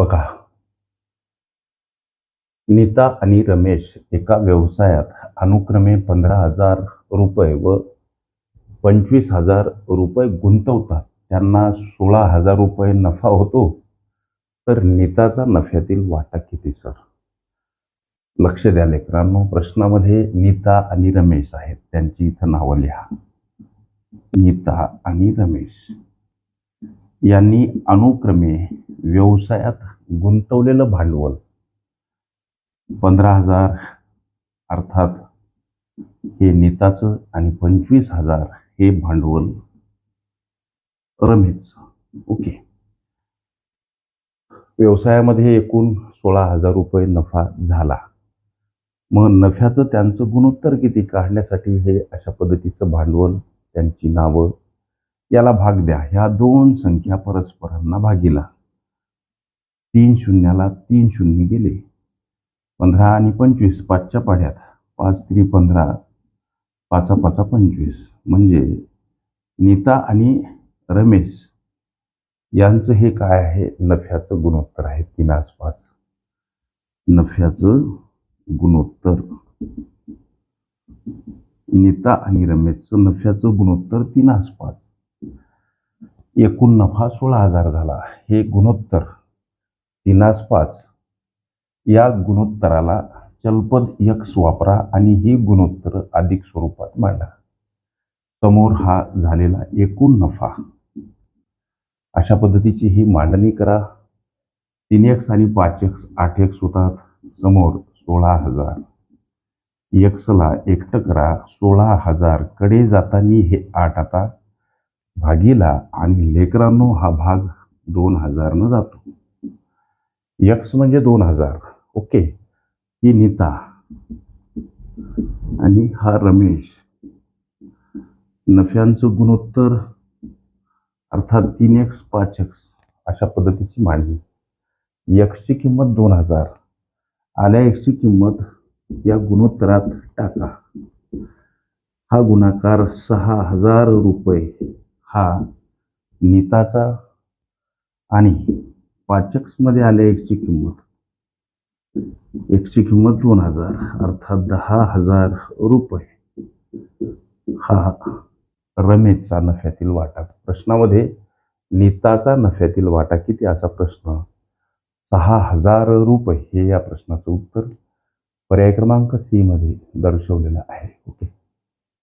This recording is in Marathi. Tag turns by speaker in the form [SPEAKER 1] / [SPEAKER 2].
[SPEAKER 1] बघा. नीता आणि रमेश एका व्यवसायात अनुक्रमे पंधरा हजार रुपये व पंचवीस हजार रुपये गुंतवतात. त्यांना सोळा हजार रुपये नफा होतो. तर नीताचा नफ्यातील वाटा किती सर? लक्ष द्या लेकरांनो प्रश्नामध्ये नीता आणि रमेश आहेत. त्यांची इथं नावं लिहा. नीता आणि रमेश. यांनी अनुक्रमे व्यवसायात गुंतवलेलं भांडवल. पंधरा हजार अर्थात हे नेताचं आणि पंचवीस हजार हे भांडवल रमेशचं. ओके. व्यवसायामध्ये एकूण सोळा हजार रुपये नफा झाला. मग नफ्याचं त्यांचं गुणोत्तर किती? काढण्यासाठी हे अशा पद्धतीचं भांडवल त्यांची नावं याला भाग द्या. ह्या दोन संख्या परस्परांना भागीला. तीन शून्याला तीन शून्य गेले. पंधरा आणि पंचवीस पाचच्या पाड्यात. पाच त्री पंधरा पाचा पाचा पंचवीस. म्हणजे नीता आणि रमेश यांचं हे काय आहे? नफ्याचं गुणोत्तर आहे तीन पाच नफ्याचं गुणोत्तर. नीता आणि रमेशचं नफ्याचं गुणोत्तर तीन पाच एकूण नफा सोळा हजार झाला. हे गुणोत्तर तीनास पाच. या गुणोत्तराला चलपद यक्स वापरा आणि ही गुणोत्तर अधिक स्वरूपात मांडा. समोर हा झालेला एकूण नफा. अशा पद्धतीची ही मांडणी करा. तीन एक्स आणि पाच एक्स आठ एक्स होतात. समोर सोळा हजार. एक्सला एकटं करा. सोळा हजारकडे जाताना हे आठ आता भागीला आणि लेकरांनो हा भाग दोन हजारनं जातो. यक्स म्हणजे दोन हजार. ओके? ही नीता आणि हा रमेश. नफ्यांचं गुणोत्तर अर्थात तीन एक्स पाच एक्स अशा पद्धतीची मांडणी. यक्सची किंमत दोन हजार. आल्या एक्सची किंमत या गुणोत्तरात टाका. हा गुणाकार सहा हजार रुपये. हा नीताचा आणि पाचक्समध्ये आले एकची किंमत. एकची किंमत दोन हजार अर्थात दहा हजार रुपये. हा रमेशचा नफ्यातील वाटा. प्रश्नामध्ये नीताचा नफ्यातील वाटा किती? असा प्रश्न. सहा हजार रुपये हे या प्रश्नाचं उत्तर पर्याय क्रमांक सी मध्ये दर्शवलेलं आहे. ओके.